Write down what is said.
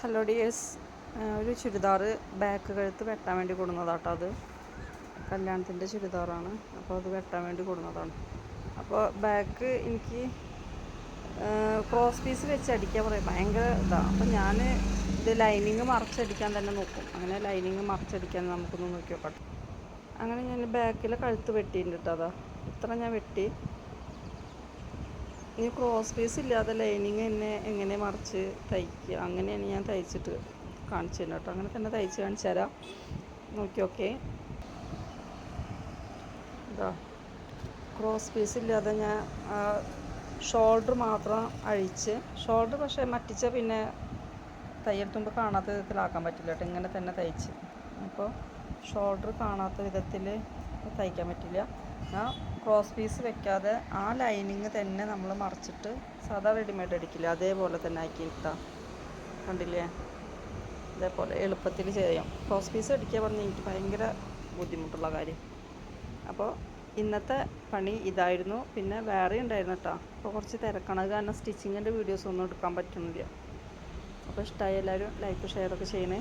Hello dears ഒരു churidar back കഴുത്ത് വെട്ടാൻ വേണ്ടി കൊടുന്നതാട്ടോ അത്. കല്യാണത്തിന്റെ ചുരിദാറാണ്. അപ്പോൾ അത് വെട്ടാൻ വേണ്ടി കൊടുന്നതാണ്. അപ്പോൾ ബാക്ക് എനിക്ക് ക്രോസ് പീസ് വെച്ച് അടിക്കാൻ പറയും. ഭയങ്കര ഇതാണ് അപ്പോൾ ഞാൻ ഇത് ലൈനിങ് മറച്ചടിക്കാൻ തന്നെ നോക്കും. അങ്ങനെ ലൈനിങ് മറച്ചടിക്കാൻ നമുക്കൊന്ന് നോക്കി നോക്കട്ടെ. അങ്ങനെ ഞാൻ ബാക്കിൽ കഴുത്ത് വെട്ടിയിട്ടുണ്ട് അതാ. ഇത്ര ഞാൻ വെട്ടി. ഇനി ക്രോസ് പീസ് ഇല്ലാതെ ലൈനിങ് തന്നെ എങ്ങനെ മറിച്ച് തയ്ക്കുക? അങ്ങനെയാണ് ഞാൻ തയ്ച്ചിട്ട് കാണിച്ചു തരുന്നത് കേട്ടോ. അങ്ങനെ തന്നെ തയ്ച്ച് കാണിച്ചു തരാം. നോക്കി ഓക്കെ. ഇതാ. ക്രോസ് പീസ് ഇല്ലാതെ ഞാൻ ഷോൾഡർ മാത്രം അഴിച്ച് ഷോൾഡർ പക്ഷേ മറ്റിച്ച പിന്നെ തയ്യെടുത്തുമ്പോൾ കാണാത്ത വിധത്തിലാക്കാൻ പറ്റില്ല കേട്ടോ. ഇങ്ങനെ തന്നെ തയ്ച്ച്. അപ്പോൾ ഷോൾഡർ കാണാത്ത വിധത്തിൽ തയ്ക്കാൻ പറ്റില്ല. എന്നാൽ ക്രോസ് പീസ് വെക്കാതെ ആ ലൈനിങ് തന്നെ നമ്മൾ മറിച്ചിട്ട് സാധാ റെഡിമെയ്ഡ് അടിക്കില്ല. അതേപോലെ തന്നെ ആക്കി ഇട്ടാ കണ്ടില്ലേ? ഇതേപോലെ എളുപ്പത്തിൽ ചെയ്യാം. ക്രോസ് പീസ് അടിക്കാൻ പറഞ്ഞാൽ എനിക്ക് ഭയങ്കര ബുദ്ധിമുട്ടുള്ള കാര്യം. അപ്പോൾ ഇന്നത്തെ പണി ഇതായിരുന്നു. പിന്നെ വേറെ ഉണ്ടായിരുന്നു കേട്ടോ. അപ്പോൾ കുറച്ച് തിരക്കണത് കാരണം സ്റ്റിച്ചിങ്ങിന്റെ വീഡിയോസ് ഒന്നും എടുക്കാൻ പറ്റുന്നില്ല. അപ്പോൾ ഇഷ്ടമായി എല്ലാവരും ലൈക്ക് ഷെയർ ഒക്കെ ചെയ്യണേ.